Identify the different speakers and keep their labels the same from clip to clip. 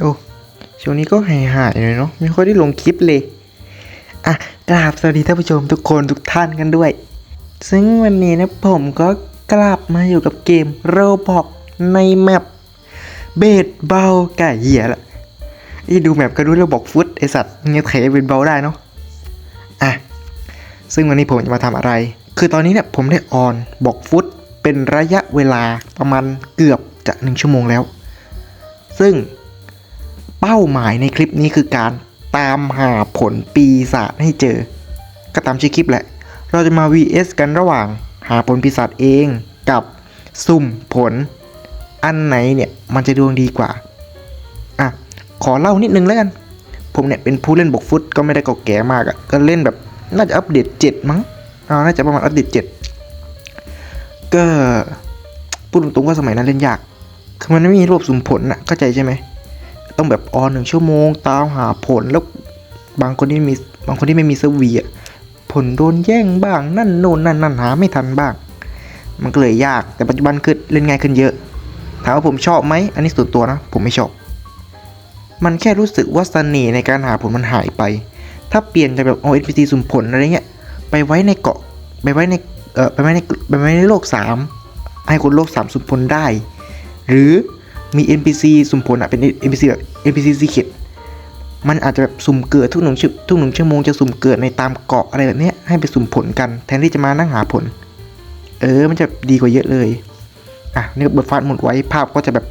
Speaker 1: โอ้ช่วงนี้ก็หายหายๆหน่อยเนาะไม่ค่อยได้ลงคลิปเลย อะกราบสวัสดีท่านผู้ชมทุกคนทุกท่านกันด้วย ซึ่งวันนี้นะผมก็กลับมาอยู่กับเกมโรบอกในแมปเบสเบาไก่เหี้ยละอีดูแมปก็รู้แล้วบอกฟุตไอสัตว์เงี้ยเทเป็นเบาได้เนาะอะซึ่งวันนี้ผมจะมาทำอะไร คือตอนนี้เนี่ยผมได้ออนบอกฟุตเป็นระยะเวลาประมาณเกือบจะหนึ่งชั่วโมงแล้ว ซึ่ง เป้าหมายในคลิปนี้คือการตามหาผลปีศาจให้เจอ ก็ตามชื่อคลิปแหละ เราจะมา vs กันระหว่างหาผลปีศาจเองกับสุ่มผล อันไหนเนี่ยมันจะดวงดีกว่า อะ ขอเล่านิดนึงแล้วกัน ผมเนี่ยเป็นผู้เล่นบกฟุตก็ไม่ได้เก่าแก่มากอะ่ะ ก็เล่นแบบน่าจะอัปเดต 7 มั้งอ่าน่าจะประมาณอัปเดต 7 ก็พูดตรงๆว่าสมัยนั้นเล่นยาก คือมันไม่มีระบบสุ่มผลน่ะเข้าใจใช่ไหม ต้องแบบออนหนึ่งชั่วโมง ตามหาผลแล้วบางคนที่มีบางคนที่ไม่มีเซอร์วีอะผลโดนแย่งบ้างนั่นโน่นนั่นนั่นหาไม่ทันบ้าง มันก็เลยยากแต่ปัจจุบันคือเล่นง่ายขึ้นเยอะ ถามว่าผมชอบไหมอันนี้ส่วนตัวนะ ผมไม่ชอบ มันแค่รู้สึกว่าเสน่ห์ในการหาผลมันหายไป ถ้าเปลี่ยนจากแบบเอา NPC สุ่มผลอะไรเงี้ยไปไว้ในเกาะไปไว้ในเอ่อไปไว้ในไปไว้ในโลก 3 ให้คนโลก 3 สุ่มผลได้ หรือมี NPC สุ่มผลอะเป็น NPC แบบ NPC secret มันอาจจะแบบสุ่มเกิดทุกหนึ่งชั่วทุกหนึ่งชั่วโมงจะสุ่มเกิดในตามเกาะอะไรแบบนี้ให้ไปสุ่มผลกันแทนที่จะมานั่งหาผล เออมันจะดีกว่าเยอะเลยอะนี่เบิดฟาดหมดไว้ภาพก็จะแบบ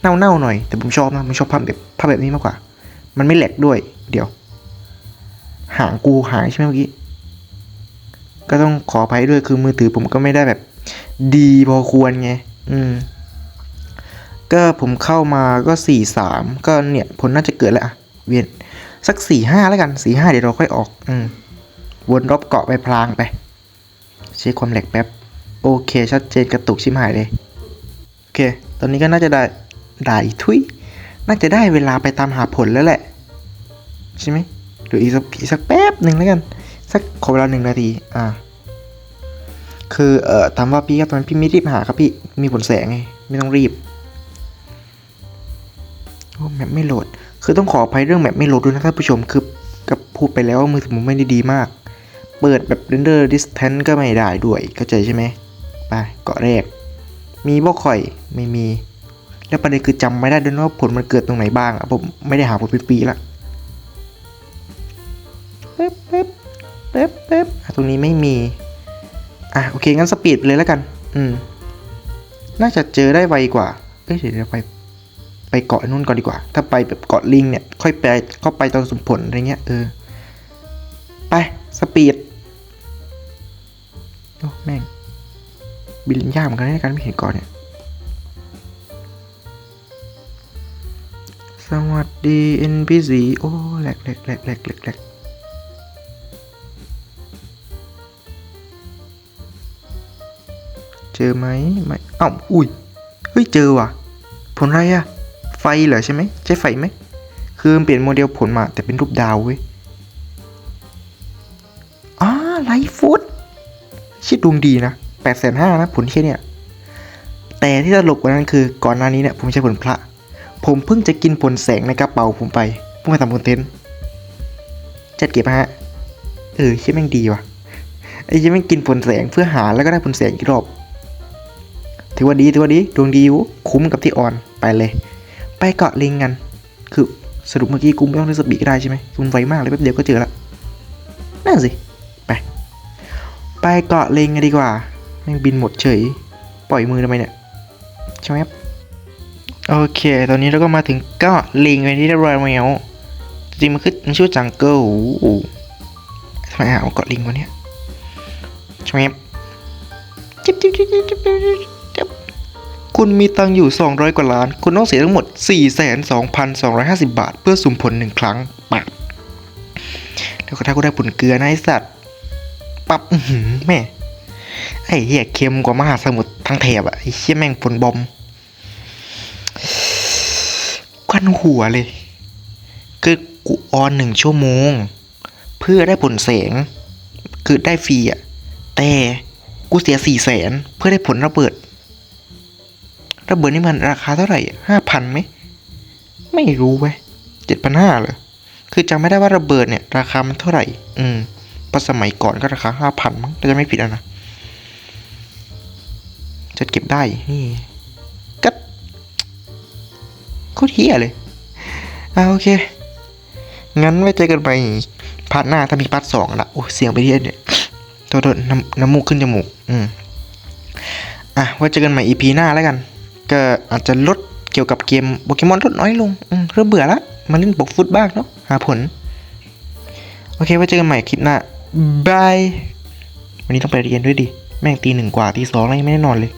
Speaker 1: เน่าๆหน่อย แต่ผมชอบนะผมชอบภาพแบบภาพแบบนี้มากกว่า มันไม่แหลกด้วยเดี๋ยว หางกูหายใช่ไหมเมื่อกี้ก็ต้องขออภัยด้วยคือมือถือผมก็ไม่ได้แบบ ดีพอควรไง อืม ก็ผมเข้ามาก็สี่สามก็เนี่ยผลน่าจะเกิดแล้วอะเวียนสักสี่ห้าแล้วกันสี่ห้าเดี๋ยวเราค่อยออกอืมวนรอบเกาะไปพลางไป เช็คความแหลกแป๊บ โอเค ชัดเจนกระตุกชิมหายเลย โอเค ตอนนี้ก็น่าจะได้ ได้ทุย น่าจะได้เวลาไปตามหาผลแล้วแหละ ใช่ไหมหรืออีกสักอีกสักแป๊บหนึ่งแล้วกัน สักขอเวลาหนึ่งนาที อ่า คือเอ่อถามว่าพี่ครับตอนนนพี่ไม่รีบหาครับพี่ มีผลแสงไง ไม่ต้องรีบ แมปไม่โหลด คือต้องขออภัยเรื่องแมปไม่โหลดด้วยนะท่านผู้ชม คือกับพูดไปแล้วว่ามือถือผมไม่ได้ดีมาก เปิดแบบ render distance ก็ไม่ได้ด้วย เข้าใจใช่ไหมไปเกาะแรก มีบ่ค่อยไม่มี แล้วประเด็นคือจำไม่ได้ด้วยว่าผลมันเกิดตรงไหนบ้างผมไม่ได้หาผลเป็นปีละเป๊บเป๊บเป๊บเป๊บตรงนี้ไม่มี อะโอเคงั้นสปีดไปเลยแล้วกัน อืม น่าจะเจอได้ไวกว่า เอ้ยเดี๋ยวไป ไปเกาะนู่นก่อนดีกว่า ถ้าไปแบบเกาะลิงเนี่ย ค่อยไปก็ไปตอนสมผลอะไรเงี้ยเออ ไป สปีดโอ้แม่ง บินยากเหมือนกันในการไม่เห็นเก่อนเนี่ย สวัสดี NPC โอ้แหลกแหลกแหลกแหลกแหลกแหลกเจอไหมไม่เอ้าอุ้ย เฮ้ย เจอว่ะ ผลอะไรอะ เหรอใช่ไหมใช่ไฟไหมคือเปลี่ยนโมเดลผลมาแต่เป็นรูปดาวเว้ยอ่าไลฟ์ฟุตชิดดวงดีนะแปดแสนห้านะผลแค่เนี่ย แต่ที่ตลกกว่านั้นคือก่อนหน้านี้เนี่ยผมใช้ผลพระ ผมเพิ่งจะกินผลแสงในกระเป๋าผมไปเพิ่งมาทำคอนเทนต์จัดเก็บฮะ เออใช่แม่งดีว่ะ ไอ้ใช่แม่งกินผลแสงเพื่อหาแล้วก็ได้ผลแสงอีกรอบ ถือว่าดีถือว่าดี ดวงดีอยู่คุ้มกับที่ออนไปเลย ไปเกาะลิงกัน คือสรุปเมื่อกี้กูไม่ต้องเล่นสปีก็ได้ใช่ไหมมันไวมากเลยแป๊บเดียวก็เจอละนั่นสิ ไป ไปเกาะลิงกันดีกว่าแม่งบินหมดเฉย ปล่อยมือทำไมเนี่ย ใช่ไหมครับ โอเค ตอนนี้เราก็มาถึงเกาะลิงเป็นที่เรียบร้อยแล้วจริงๆมันคือมันชื่อจังเกิลทำไมหาว่าเกาะลิงวะเนี่ยใช่ไหมครับจิ๊บจิ๊บจิ๊บจิ๊บจิ๊บ คุณมีตังค์อยู่ 200 กว่าล้าน คุณต้องเสียทั้งหมด 42,250 บาท เพื่อสุ่มผลหนึ่งครั้งปับแล้วก็ถ้ากูได้ผลเกลือนะไอสัตว์ปับแม่ ไอ้เหี้ยเค็มกว่ามหาสมุทรทั้งแถบอะไอ้เหี้ยแม่งผลบอมควันหัวเลย คือกูออนหนึ่งชั่วโมง เพื่อได้ผลแสง คือได้ฟรีอะแต่กูเสียสี่แสนเพื่อได้ผลระเบิด ระเบิดนี่มันราคาเท่าไหร่ห้าพันไหมไม่รู้เว้ยเจ็ดพันห้าเลยคือจำไม่ได้ว่าระเบิดเนี่ย ราคามันเท่าไหร่ อืมพระสมัยก่อนก็ราคาห้าพันมั้งถ้าจะไม่ผิดนะจะเก็บได้นี่ก็โคตรเฮียเลยอ่าโอเค งั้นไว้เจอกันใหม่พาร์ทหน้าถ้ามีพาร์ทสองละโอ้เสียงไปเทียเนี่ยโทษโทษน้ำน้ำมูกขึ้นจมูก อืมอะไว้เจอกันใหม่ EP หน้าแล้วกัน ก็อาจจะลดเกี่ยวกับเกมโปเกมอนลดน้อยลงเริ่มเบื่อละมาเล่นบกฟุตบ้างเนาะหาผล โอเคไว้เจอกันใหม่คลิปหน้าบาย วันนี้ต้องไปเรียนด้วยดิ แม่งตีหนึ่งกว่าตีสองแล้วยังไม่ได้นอนเลย